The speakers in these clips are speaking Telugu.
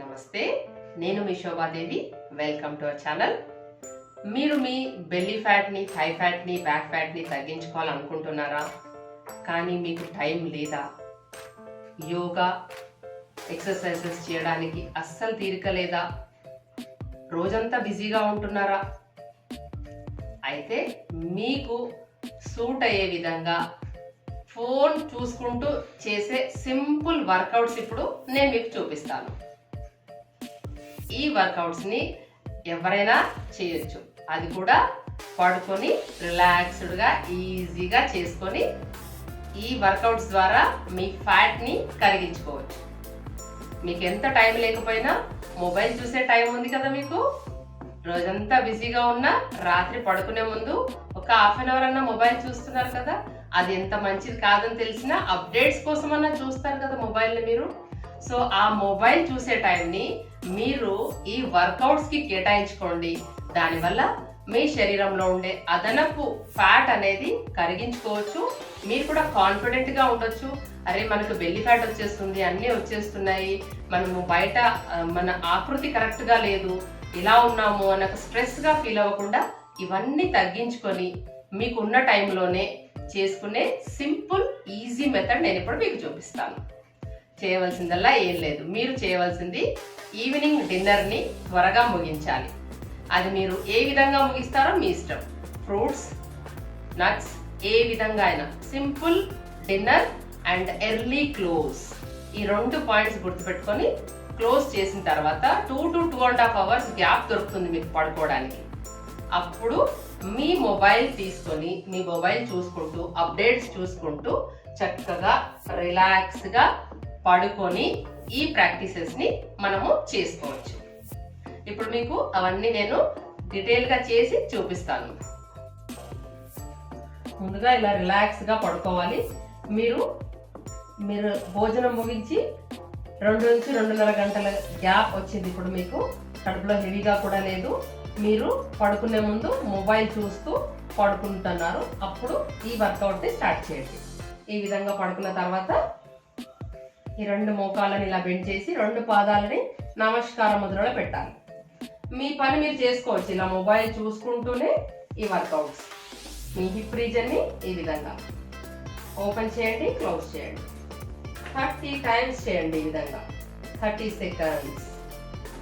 నమస్తే నేను మీ Shobhadevi. Welcome to our channel మీరు మీ బెల్లీ ఫ్యాట్ని థై ఫ్యాట్ని బ్యాక్ ఫ్యాట్ని తగ్గించుకోవాలనుకుంటున్నారా? కానీ మీకు టైం లేదా? యోగా ఎక్సర్సైజెస్ చేయడానికి అస్సలు తీరిక లేదా? రోజంతా బిజీగా ఉంటున్నారా? అయితే మీకు సూట్ అయ్యే విధంగా ఫోన్ చూసుకుంటూ చేసే సింపుల్ వర్కౌట్స్ ఇప్పుడు నేను మీకు చూపిస్తాను. ఈ వర్కౌట్స్ని ఎవరైనా చేయొచ్చు. అది కూడా పడుకొని రిలాక్స్డ్గా ఈజీగా చేసుకొని ఈ వర్కౌట్స్ ద్వారా మీ ఫ్యాట్ని కరిగించుకోవచ్చు. మీకు ఎంత టైం లేకపోయినా మొబైల్ చూసే టైం ఉంది కదా మీకు? రోజంతా బిజీగా ఉన్నా రాత్రి పడుకునే ముందు ఒక హాఫ్ అన్ అవర్ అన్నా మొబైల్ చూస్తున్నారు కదా? అది ఎంత మంచిది కాదని తెలిసినా అప్డేట్స్ కోసం అన్నా చూస్తారు కదా మొబైల్ని మీరు? సో ఆ మొబైల్ చూసే టైంని మీరు ఈ వర్కౌట్స్కి కేటాయించుకోండి. దానివల్ల మీ శరీరంలో ఉండే అదనపు ఫ్యాట్ అనేది కరిగించుకోవచ్చు. మీరు కూడా కాన్ఫిడెంట్గా ఉండొచ్చు. అరే మనకు బెల్లి ఫ్యాట్ వచ్చేస్తుంది అన్నీ వచ్చేస్తున్నాయి. మనము బయట మన ఆకృతి కరెక్ట్గా లేదు. ఇలా ఉన్నాము అన్న స్ట్రెస్గా ఫీల్ అవ్వకుండా ఇవన్నీ తగ్గించుకొని మీకున్న టైంలోనే చేసుకునే సింపుల్ ఈజీ మెథడ్ నేను ఇప్పుడు మీకు చూపిస్తాను. చేయవలసిందల్లా ఏం లేదు. మీరు చేయవలసింది ఈవినింగ్ డిన్నర్ని త్వరగా ముగించాలి. అది మీరు ఏ విధంగా ముగిస్తారో మీ ఇష్టం. ఫ్రూట్స్ నట్స్ ఏ విధంగా అయినా. Simple dinner and early close. ఈ రెండు పాయింట్స్ గుర్తుపెట్టుకొని క్లోజ్ చేసిన తర్వాత two to two and half hours gap దొరుకుతుంది మీకు పడుకోవడానికి. అప్పుడు మీ మొబైల్ తీసుకొని మీ మొబైల్ చూసుకుంటూ అప్డేట్స్ చూసుకుంటూ చక్కగా రిలాక్స్గా పడుకొని ఈ ప్రాక్టీసెస్ని మనము చేసుకోవచ్చు. ఇప్పుడు మీకు అవన్నీ నేను డీటెయిల్గా చేసి చూపిస్తాను. ముందుగా ఇలా రిలాక్స్గా పడుకోవాలి. మీరు మీరు భోజనం ముగించి రెండు నుంచి రెండున్నర గంటల గ్యాప్ వచ్చింది ఇప్పుడు మీకు. కడుపులో హెవీగా కూడా లేదు. మీరు పడుకునే ముందు మొబైల్ చూస్తూ పడుకుంటున్నారు. అప్పుడు ఈ వర్కౌట్ని స్టార్ట్ చేయండి. ఈ విధంగా పడుకున్న తర్వాత ఈ రెండు మోకాళ్ళని ఇలా బెండ్ చేసి రెండు పాదాలని నమస్కార ముద్రలో పెట్టాలి. మీ పని మీరు చేసుకోవచ్చు. ఇలా మొబైల్ చూసుకుంటూనే ఈ వర్కౌట్స్. మీ హిప్ రీజన్ని ఈ విధంగా. ఓపెన్ చేయండి క్లోజ్ చేయండి. థర్టీ టైమ్స్ చేయండి ఈ విధంగా. Thirty seconds.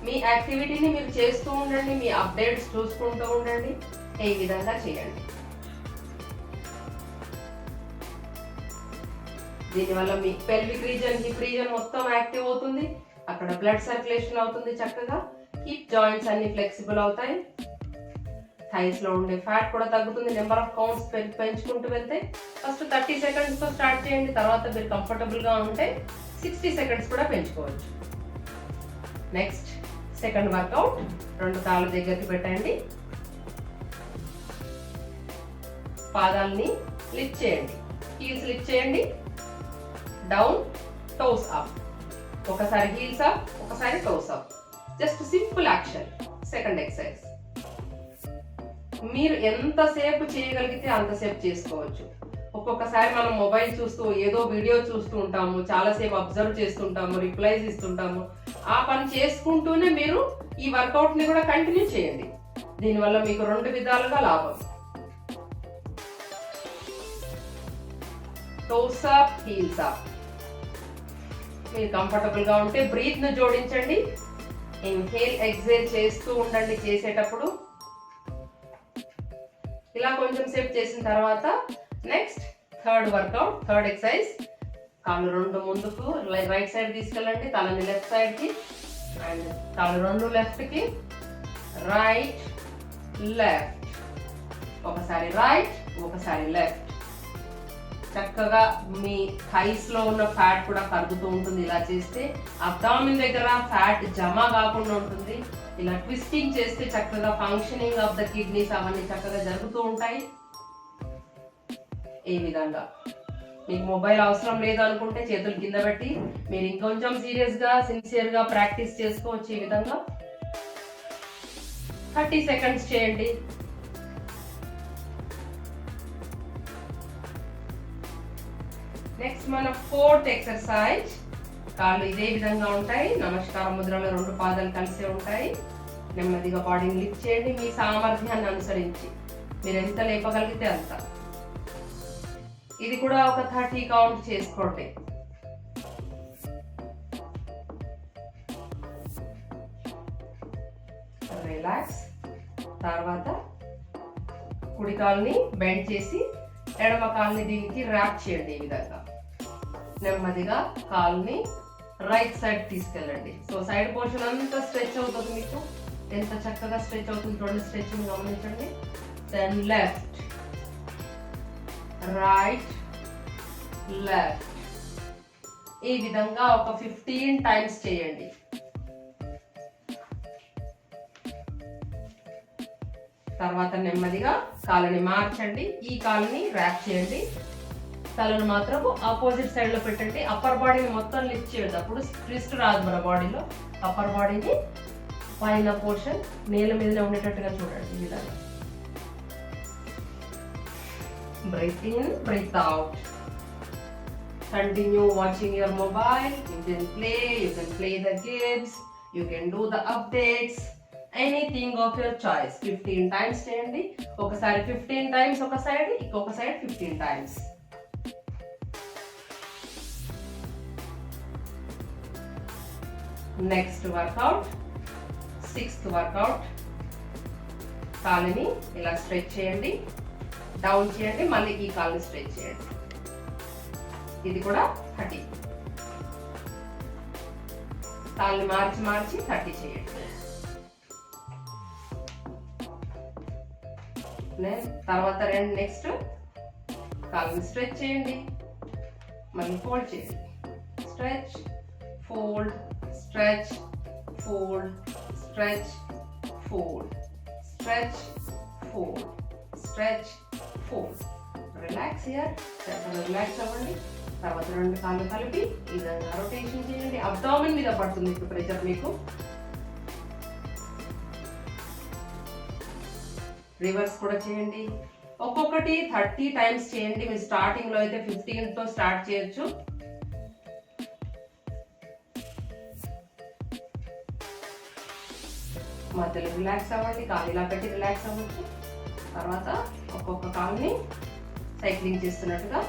మీ యాక్టివిటీని మీరు చేస్తూ ఉండండి మీ అప్డేట్స్ చూసుకుంటూ ఉండండి. ఈ విధంగా చేయండి. దీనివల్ల మీ పెల్విక్ రీజన్ హిప్ రీజన్ మొత్తం యాక్టివ్ అవుతుంది. అక్కడ బ్లడ్ సర్క్యులేషన్ అవుతుంది చక్కగా. హిప్ జాయింట్స్ అన్ని ఫ్లెక్సిబుల్ అవుతాయి. థైస్లో ఉండే ఫ్యాట్ కూడా తగ్గుతుంది. నెంబర్ ఆఫ్ కౌంట్స్ పెంచుకుంటూ వెళ్తే ఫస్ట్ థర్టీ సెకండ్స్తో స్టార్ట్ చేయండి. తర్వాత మీరు కంఫర్టబుల్గా ఉంటే సిక్స్టీ సెకండ్స్ కూడా పెంచుకోవచ్చు. నెక్స్ట్ సెకండ్ వర్కౌట్ రెండు కాళ్ళ దగ్గరికి పెట్టండి. పాదాలని లిఫ్ట్ చేయండి. హీల్స్ లిఫ్ట్ చేయండి. డౌన్ టోస్ అప్ ఒకసారి హీల్స్ అప్ ఒకసారి toes up just simple action second exercise మీరు ఎంతసేపు చేయగలిగితే అంతసేపు చేసుకోవచ్చు. ఒక్కొక్కసారి మనం మొబైల్ చూస్తూ ఏదో వీడియో చూస్తూ ఉంటాము చాలాసేపు అబ్జర్వ్ చేస్తుంటాము రిప్లైస్ ఇస్తుంటాము ఆ పని చేసుకుంటూనే మీరు ఈ వర్కౌట్ని కూడా కంటిన్యూ చేయండి. దీనివల్ల మీకు రెండు విధాలుగా లాభం. టోస్ అప్ హీల్స్ అప్ మీరు కంఫర్టబుల్గా ఉంటే బ్రీత్ను జోడించండి. ఇన్హేల్ ఎక్సేల్ చేస్తూ ఉండండి చేసేటప్పుడు. ఇలా కొంచెం సేపు చేసిన తర్వాత next third workout third exercise కాళ్ళు రెండు ముందుకు రైట్ సైడ్ తీసుకెళ్ళండి తలని లెఫ్ట్ సైడ్కి. అండ్ కాళ్ళు రెండు లెఫ్ట్కి. రైట్ లెఫ్ట్ ఒకసారి రైట్ ఒకసారి లెఫ్ట్ చక్కగా మీ థైస్లో ఉన్న ఫ్యాట్ కూడా కరుగుతూ ఉంటుంది. ఇలా చేస్తే అబ్డామిన్ దగ్గర ఫ్యాట్ జమ కాకుండా ఉంటుంది. ఇలా ట్విస్టింగ్ చేస్తే చక్కగా ఫంక్షనింగ్ ఆఫ్ ద కిడ్నీస్ అవన్నీ చక్కగా జరుగుతూ ఉంటాయి. ఈ విధంగా? మీకు మొబైల్ అవసరం లేదు అనుకుంటే చేతులు కింద పెట్టి మీరు ఇంకొంచెం సీరియస్గా సిన్సియర్గా ప్రాక్టీస్ చేసుకోవచ్చు ఈ విధంగా. థర్టీ సెకండ్స్ చేయండి. నెక్స్ట్ మన ఫోర్త్ ఎక్సర్సైజ్ కాళ్ళు ఇదే విధంగా ఉంటాయి. నమస్కార ముద్రలో రెండు పాదాలు కలిసే ఉంటాయి. నెమ్మదిగా బాడీని లిఫ్ట్ చేయండి. మీ సామర్థ్యాన్ని అనుసరించి. మీరు ఎంత లేపగలిగితే అంత. ఇది కూడా ఒక థర్టీ కౌంట్ చేసుకోండి. రిలాక్స్ తర్వాత కుడి కాల్ని బెండ్ చేసి ఎడమ కాల్ని దీనికి ర్యాప్ చేయండి ఈ విధంగా. నెమ్మదిగా కాల్ని రైట్ సైడ్ తీసుకెళ్ళండి. సో సైడ్ పోర్షన్ అంతా స్ట్రెచ్ అవుతుంది మీకు. ఎంత చక్కగా స్ట్రెచ్ అవుతుంది రెండు స్ట్రెచ్ని గమనించండి. దెన్ లెఫ్ట్ రైట్ లెఫ్ట్ ఈ విధంగా ఒక ఫిఫ్టీన్ టైమ్స్ చేయండి. తర్వాత నెమ్మదిగా కాలుని మార్చండి. ఈ కాలుని ర్యాప్ చేయండి. తలను మాత్రం ఆపోజిట్ సైడ్లో పెట్టండి అప్పర్ బాడీని మొత్తం లిఫ్ట్ చేయదు అప్పుడు ట్విస్ట్ రాదు మన బాడీలో అప్పర్ బాడీని పైన పోర్షన్ నేల మీదనే ఉండేటట్టుగా చూడండి ఈ breath in breath out continue watching your mobile you can play you can play the games you can do the updates anything of your choice fifteen times చేయండి. ఒకసారి ఫిఫ్టీన్ టైమ్స్ ఒక సైడ్ ఇంకొక side fifteen times next workout sixth workout. కాలుని ఇలా స్ట్రెచ్ చేయండి డౌన్ చేయండి మళ్ళీ ఈ కాలుని స్ట్రెచ్ చేయండి. ఇది కూడా థర్టీ. కాలుని మార్చి మార్చి థర్టీ చేయండి. తర్వాత రెండు నెక్స్ట్ కాలుని స్ట్రెచ్ చేయండి మళ్ళీ ఫోల్డ్ చేయండి. Stretch fold stretch fold, stretch fold, stretch fold, stretch fold. Relax year relax అవ్వండి. తర్వాత రెండు కాళ్ళు కలిపి ఈ విధంగా రొటేషన్ చేయండి. అబ్డామిన్ మీద పడుతుంది ఇప్పుడు ప్రెషర్ మీకు. రివర్స్ కూడా చేయండి. ఒక్కొక్కటి థర్టీ టైమ్స్ చేయండి. మీరు స్టార్టింగ్లో అయితే ఫిఫ్టీన్తో స్టార్ట్ చేయొచ్చు. మధ్యలో రిలాక్స్ అవ్వండి కాలు ఇలా పెట్టి రిలాక్స్ అవ్వచ్చు. తర్వాత ఒక్కొక్క కాలుని సైక్లింగ్ చేస్తున్నట్టుగా.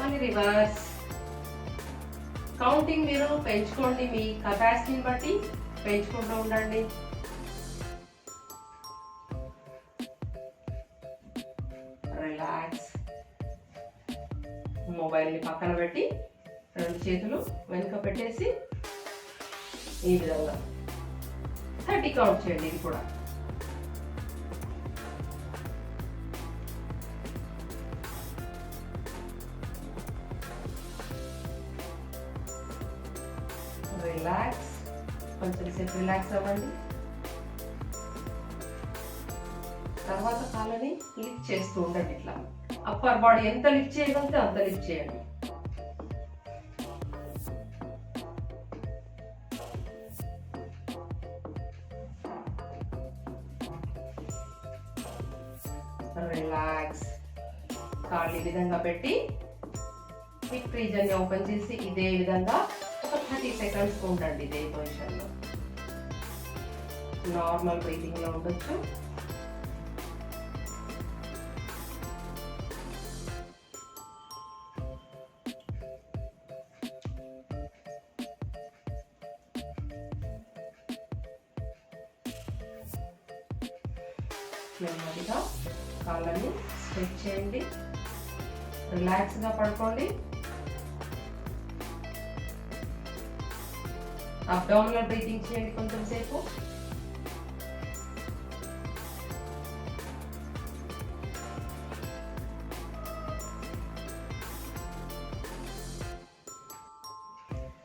మళ్ళీ రివర్స్ కౌంటింగ్ మీరు పెంచుకోండి మీ కెపాసిటీని బట్టి పెంచుకుంటూ ఉండండి. రిలాక్స్ మొబైల్ని పక్కన పెట్టి రెండు చేతులు వెనుక పెట్టేసి ఈ విధంగా థర్టీ కౌంట్ చేయండి ఇది కూడా. రిలాక్స్ కొంచెం సేపు రిలాక్స్ అవ్వండి. తర్వాత కాలని లిఫ్ట్ చేస్తూ ఉండండి ఇట్లా. అప్పర్ బాడీ ఎంత లిఫ్ట్ చేయగలిగితే అంత లిఫ్ట్ చేయండి. రిలాక్స్ కాళ్ళు ఈ విధంగా పెట్టి హిప్ రీజన్ ఓపెన్ చేసి ఇదే విధంగా ఒక థర్టీ సెకండ్స్ ఉండండి ఇదే పొజిషన్లో నార్మల్ బ్రీతింగ్లో ఉండొచ్చు. నెమ్మదిగా కాళ్ళని స్ట్రెచ్ చేయండి. రిలాక్స్గా పడుకోండి. అబ్డామినల్ బ్రీతింగ్ చేయండి కొంచెం సేపు.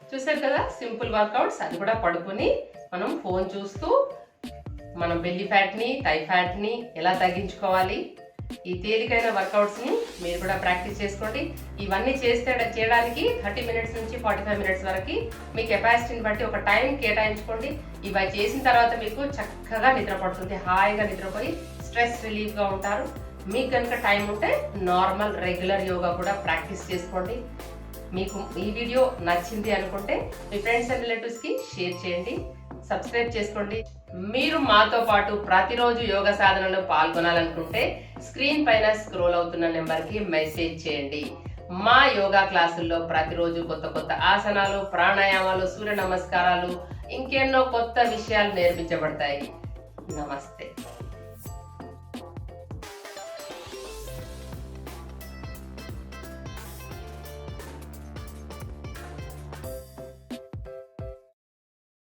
చూసారు కదా? సింపుల్ వర్కౌట్స్ అది కూడా పడుకొని మనం ఫోన్ చూస్తూ మనం బెల్లి ఫ్యాట్ని టై ఫ్యాట్ని ఎలా తగ్గించుకోవాలి? ఈ తేలికైన వర్కౌట్స్ని మీరు కూడా ప్రాక్టీస్ చేసుకోండి. ఇవన్నీ చేస్తే చేయడానికి థర్టీ మినిట్స్ నుంచి ఫార్టీ ఫైవ్ మినిట్స్ వరకు మీ కెపాసిటీని బట్టి ఒక టైం కేటాయించుకోండి. ఇవి చేసిన తర్వాత మీకు చక్కగా నిద్ర పడుతుంది. హాయిగా నిద్రపోయి స్ట్రెస్ రిలీఫ్గా ఉంటారు. మీకు కనుక టైం ఉంటే నార్మల్ రెగ్యులర్ యోగా కూడా ప్రాక్టీస్ చేసుకోండి. మీకు ఈ వీడియో నచ్చింది అనుకుంటే మీ ఫ్రెండ్స్ అండ్ రిలేటివ్స్కి షేర్ చేయండి. సబ్స్క్రైబ్ చేసుకోండి. మీరు మాతో పాటు ప్రతిరోజు యోగ సాధనలో పాల్గొనాలనుకుంటే స్క్రీన్ పైన స్క్రోల్ అవుతున్న నెంబర్కి మెసేజ్ చేయండి. మా యోగా క్లాసుల్లో ప్రతిరోజు కొత్త కొత్త ఆసనాలు ప్రాణాయామాలు సూర్య నమస్కారాలు ఇంకెన్నో కొత్త విషయాలు నేర్పించబడతాయి. నమస్తే.